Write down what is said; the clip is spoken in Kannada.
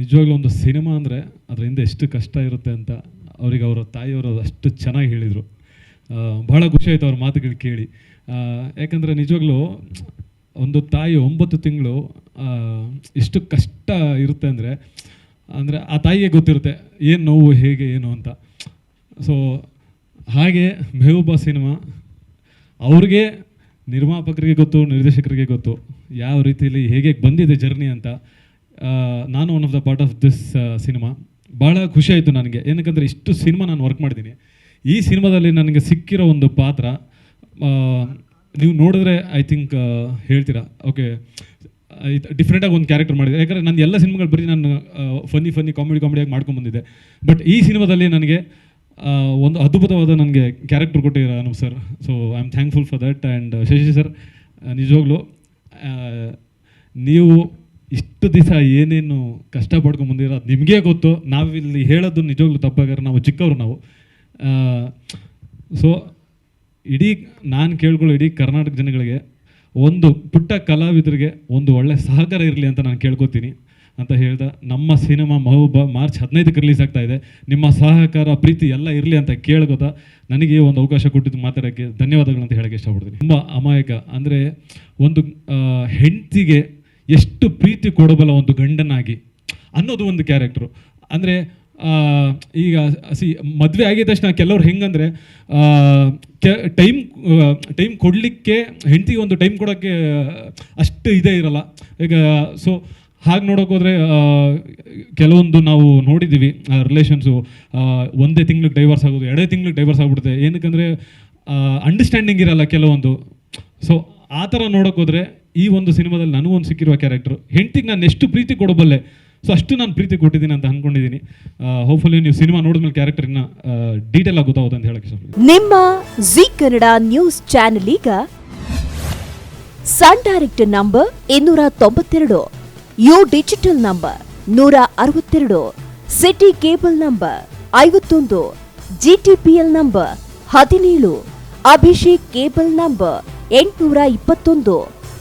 ನಿಜವಾಗ್ಲೂ ಒಂದು ಸಿನಿಮಾ ಅಂದರೆ ಅದರ ಹಿಂದೆ ಎಷ್ಟು ಕಷ್ಟ ಇರುತ್ತೆ ಅಂತ ಅವ್ರಿಗೆ ಅವರ ತಾಯಿಯವರು ಅಷ್ಟು ಚೆನ್ನಾಗಿ ಹೇಳಿದರು. ಬಹಳ ಖುಷಿ ಆಯಿತು ಅವ್ರ ಮಾತುಗಳು ಕೇಳಿ. ಯಾಕಂದರೆ ನಿಜವಾಗ್ಲೂ ಒಂದು ತಾಯಿ ಒಂಬತ್ತು ತಿಂಗಳು ಎಷ್ಟು ಕಷ್ಟ ಇರುತ್ತೆ ಅಂದರೆ ಅಂದರೆ ಆ ತಾಯಿಗೆ ಗೊತ್ತಿರುತ್ತೆ ಏನು ನೋವು, ಹೇಗೆ, ಏನು ಅಂತ. ಸೊ ಹಾಗೆ ಮೆಹಬೂಬಾ ಸಿನಿಮಾ ಅವ್ರಿಗೆ ನಿರ್ಮಾಪಕರಿಗೆ ಗೊತ್ತು, ನಿರ್ದೇಶಕರಿಗೆ ಗೊತ್ತು, ಯಾವ ರೀತಿಯಲ್ಲಿ ಹೇಗೆ ಬಂದಿದೆ ಜರ್ನಿ ಅಂತ ನಾನು one of the part of this cinema ಭಾಳ ಖುಷಿ ಆಯಿತು ನನಗೆ. ಏನಕ್ಕಂದರೆ ಇಷ್ಟು ಸಿನಿಮಾ ನಾನು ವರ್ಕ್ ಮಾಡಿದ್ದೀನಿ ಈ ಸಿನಿಮಾದಲ್ಲಿ ನನಗೆ ಸಿಕ್ಕಿರೋ ಒಂದು ಪಾತ್ರ ನೀವು ನೋಡಿದ್ರೆ ಐ ಥಿಂಕ್ ಹೇಳ್ತೀರಾ? ಓಕೆ ಡಿಫ್ರೆಂಟಾಗಿ ಒಂದು ಕ್ಯಾರೆಕ್ಟರ್ ಮಾಡಿದೆ. ಯಾಕಂದರೆ ನನ್ನ ಎಲ್ಲ ಸಿನಿಮಾಗಳು ಬರೀ ನಾನು ಫನ್ನಿ ಫನ್ನಿ ಕಾಮಿಡಿ ಕಾಮಿಡಿಯಾಗಿ ಮಾಡ್ಕೊಂಡು ಬಂದಿದ್ದೆ. ಬಟ್ ಈ ಸಿನಿಮಾದಲ್ಲಿ ನನಗೆ ಒಂದು ಅದ್ಭುತವಾದ ನನಗೆ character ಕೊಟ್ಟಿರ Anup sir so I am thankful for that and Shashi sir ನಿಜವಾಗ್ಲೂ ನೀವು ಇಷ್ಟು ದಿವಸ ಏನೇನು ಕಷ್ಟ ಪಡ್ಕೊಂಡು ಬಂದಿರೋ ಅದು ನಿಮಗೇ ಗೊತ್ತು. ನಾವಿಲ್ಲಿ ಹೇಳೋದು ನಿಜವಾಗ್ಲೂ ತಪ್ಪಾಗಾರೆ ನಾವು ಚಿಕ್ಕವರು ನಾವು. ಸೊ ಇಡೀ ನಾನು ಕೇಳ್ಕೊಳ್ಳೋ ಇಡೀ ಕರ್ನಾಟಕ ಜನಗಳಿಗೆ ಒಂದು ಪುಟ್ಟ ಕಲಾವಿದರಿಗೆ ಒಂದು ಒಳ್ಳೆ ಸಹಕಾರ ಇರಲಿ ಅಂತ ನಾನು ಕೇಳ್ಕೊತೀನಿ ಅಂತ ಹೇಳ್ದ. ನಮ್ಮ ಸಿನಿಮಾ ಮಹೂಬ ಮಾರ್ಚ್ ಹದಿನೈದಕ್ಕೆ ರಿಲೀಸ್ ಆಗ್ತಾ ಇದೆ. ನಿಮ್ಮ ಸಹಕಾರ, ಪ್ರೀತಿ ಎಲ್ಲ ಇರಲಿ ಅಂತ ಕೇಳ್ಕೊತಾ ನನಗೆ ಒಂದು ಅವಕಾಶ ಕೊಟ್ಟಿದ್ದು ಮಾತಾಡೋಕ್ಕೆ ಧನ್ಯವಾದಗಳು ಅಂತ ಹೇಳಕ್ಕೆ ಇಷ್ಟಪಡ್ತೀನಿ. ತುಂಬ ಅಮಾಯಕ. ಅಂದರೆ ಒಂದು ಹೆಂಡತಿಗೆ ಎಷ್ಟು ಪ್ರೀತಿ ಕೊಡಬಲ್ಲ ಒಂದು ಗಂಡನಾಗಿ ಅನ್ನೋದು ಒಂದು ಕ್ಯಾರೆಕ್ಟ್ರು ಅಂದರೆ ಈಗ ಸಿ, ಮದುವೆ ಆಗಿದ ತಕ್ಷಣ ಕೆಲವ್ರು ಹೆಂಗಂದರೆ ಟೈಮ್ ಟೈಮ್ ಕೊಡಲಿಕ್ಕೆ, ಹೆಂಡತಿಗೆ ಒಂದು ಟೈಮ್ ಕೊಡೋಕ್ಕೆ ಅಷ್ಟು ಇದೇ ಇರಲ್ಲ. ಈಗ ಸೊ ಹಾಗೆ ನೋಡೋಕೆ ಹೋದರೆ ಕೆಲವೊಂದು ನಾವು ನೋಡಿದ್ದೀವಿ ರಿಲೇಷನ್ಸು ಒಂದೇ ತಿಂಗ್ಳಿಗೆ ಡೈವರ್ಸ್ ಆಗೋದು, ಎರಡೇ ತಿಂಗ್ಳಿಗೆ ಡೈವರ್ಸ್ ಆಗ್ಬಿಡುತ್ತೆ. ಏನಕ್ಕಂದರೆ ಅಂಡರ್ಸ್ಟ್ಯಾಂಡಿಂಗ್ ಇರಲ್ಲ ಕೆಲವೊಂದು. ಸೊ ಆ ಥರ ನೋಡೋಕೆ ಹೋದರೆ ಈ ಒಂದು ಸಿನಿಮಾದಲ್ಲಿ ನನಗೂ ಒಂದು ಸಿಕ್ಕಿರುವ ಕ್ಯಾರೆಕ್ಟರ್ ಹೆಂಡತಿಗೆ ನಾನು ಎಷ್ಟು ಪ್ರೀತಿ ಕೊಡಬಲ್ಲೆ ಸೊ ಅಷ್ಟು ನಾನು ಪ್ರೀತಿ ಕೊಟ್ಟಿದ್ದೀನಿ ಅಂತ ಅನ್ಕೊಂಡಿದ್ದೀನಿ. ಹೋಪ್ಫುಲಿ ನೀವು ಸಿನಿಮಾ ನೋಡಿದ್ಮೇಲೆ ಕ್ಯಾರೆಕ್ಟರ್ ಇನ್ನ ಡೀಟೇಲ್ ಆಗಿ ಗೊತ್ತಾಗುತ್ತೆ ಅಂತ ಹೇಳಕ್ಕೆ ನಿಮ್ಮ ಜಿ ಕನ್ನಡ ನ್ಯೂಸ್ ಚಾನೆಲ್ ಈಗ ಸನ್ ಡೈರೆಕ್ಟ್ ನಂಬರ್ ಇನ್ನೂರ ತೊಂಬತ್ತೆರಡು ಯು ಡಿಜಿಟಲ್ ನಂಬರ್ ನೂರ ಅರವತ್ತೆರಡು ಸಿಟಿ ಕೇಬಲ್ ನಂಬರ್ ಐವತ್ತೊಂದು ಜಿಟಿಪಿಎಲ್ ನಂಬರ್ ಹದಿನೇಳು ಅಭಿಷೇಕ್ ಕೇಬಲ್ ನಂಬರ್ ಎಂಟುನೂರ ಇಪ್ಪತ್ತೊಂದು